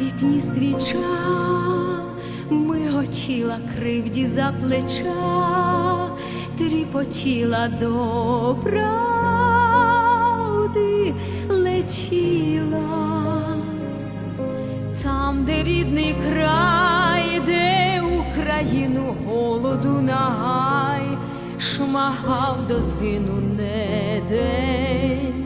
вікні свіча, миготіла кривді за плеча, тріпотіла до правди летіла. Там, де рідний край, де Україну голоду нагай, шмагав до згину не день,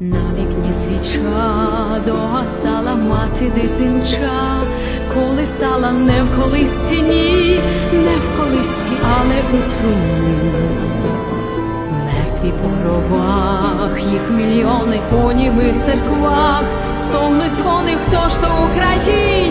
На вікні свіча догасала мати дитинча, колисала не в колисці, ні, не в колисці, але у труні. Мертві по гробах, їх мільйони у німих церквах, стогнуть дзвони, хто ж то Україна.